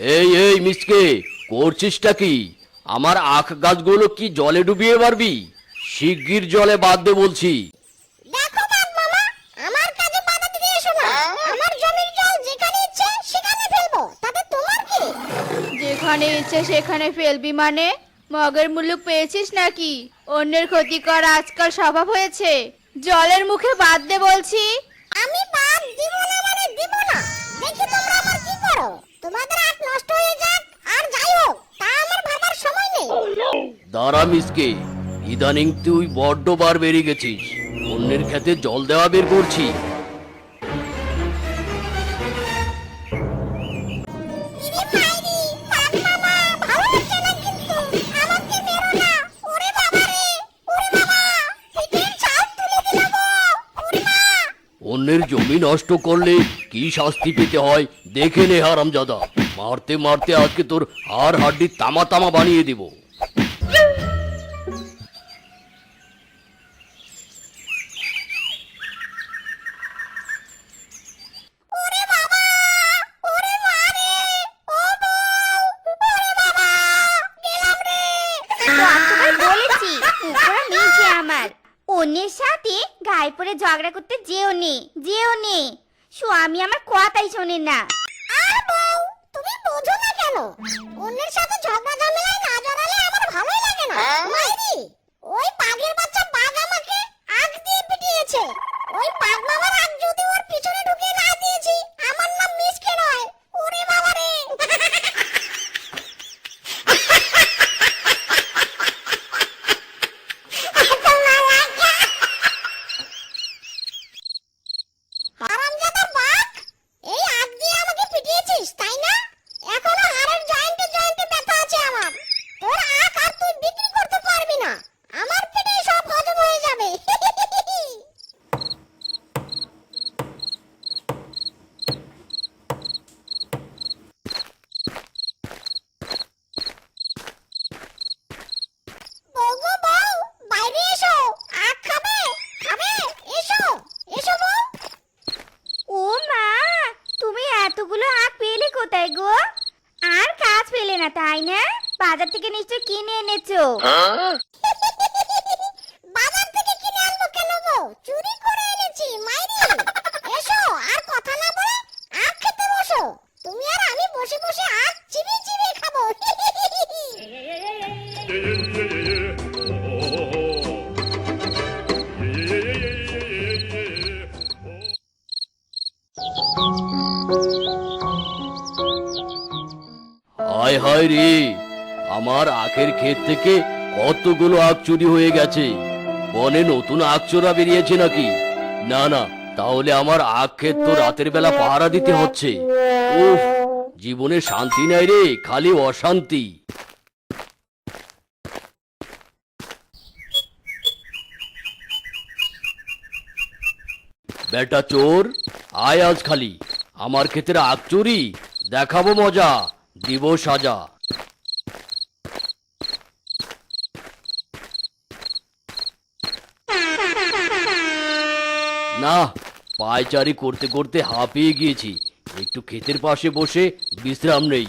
মিসকে করছিসটা কি? আমার আখ গাছগুলো কি জলে ডুবিয়ে পারবি শিগগির জলে বাদ দে বলছি। দেখো বাঘ মামা আমার কাজে বাধা দিতে এসো না। আমার জমির জল যেখানে ইচ্ছে সেখানে ফেলব। তাতে তোমার কি? যেখানে ইচ্ছে সেখানে ফেলবি মানে? মগের মুলুক পেয়েছিস নাকি? অন্যের ক্ষতি করা আজকাল স্বভাব হয়েছে। জলের মুখে বাদ দে বলছি। আমি বাদ দিব না মানে দিব না। দেখি তোমরা আমার করো। তোমাদের আট নষ্ট হয়ে যাক, আর যাই হোক তা আমার ভাবার সময় নেই। দাঁড়া মিসকে, ইদানিং তুই বড্ড বার বেরিয়ে গেছিস। অন্যের খেতে জল দেওয়া বের করছি। অন্যের জমি নষ্ট করলে কি শাস্তি পেতে হয়? দেখে নে হারামজাদা। মারতে মারতে আজকে তোর হাড় হাড্ডি তামা তামা বানিয়ে দিব। ওরে বাবা! ওরে মা রে ও বউ! ওরে বাবা! গেলাম রে। কতবার বলেছি আমার। অন্যের সাথে গায়ে পরে ঝগড়া করতে যেও নে যেও নে। স্বামী আমার কথাই শোনে না। আর বউ তুমি বোঝো না কেন? অন্যের সাথে ঝগড়া ঝামেলায় না জড়ালে আমার ভালোই লাগে না। মাইরি ওই পাগের বাচ্চা বাঘ আমাকে আগ দিয়ে পিটিয়েছে ওই পাগ মামার আগ যদি ওর পিছনে ঢুকিয়ে না দিয়েছি আমার নাম মিসকে নয় ওরে বাবা রে হারামজাদা বাঘ এই আগ দিয়ে আমাকে পিটিয়েছিস তাই না এখনও হাড়ের জয়েন্টে জয়েন্টে ব্যথা আছে আমার তোর আখ আর তুই বিক্রি করতে পারবি না আমার পেটে সব হজম হয়ে যাবে বউ গো বউ বাইরে এসো আখ খাবে খাবে এসো এসো বউ ও মা তুমি এতগুলো আখ পেলে কোথায় গো? আর কাজ পেলে না তাই না? বাজার থেকে নিশ্চয় কিনে এনেছো। বাজার থেকে কিনে আনব কেন গো? চুরি হায় হায় রে, আমার আখের ক্ষেত থেকে কতগুলো আখ চুরি হয়ে গেছে। বনে নতুন আখ চোরা বেরিয়েছে নাকি? না না, তাহলে আমার আখ ক্ষেত তো রাতের বেলা পাহারা দিতে হচ্ছে। জীবনে শান্তি নাই রে, খালি অশান্তি। বেটা চোর, আয় আজ খালি, আমার ক্ষেতের আখ চুরি, দেখাবো মজা। দিব সাজা। না পায়চারি করতে করতে হাঁপিয়ে গিয়েছি। একটু ক্ষেতের পাশে বসে বিশ্রাম নেই।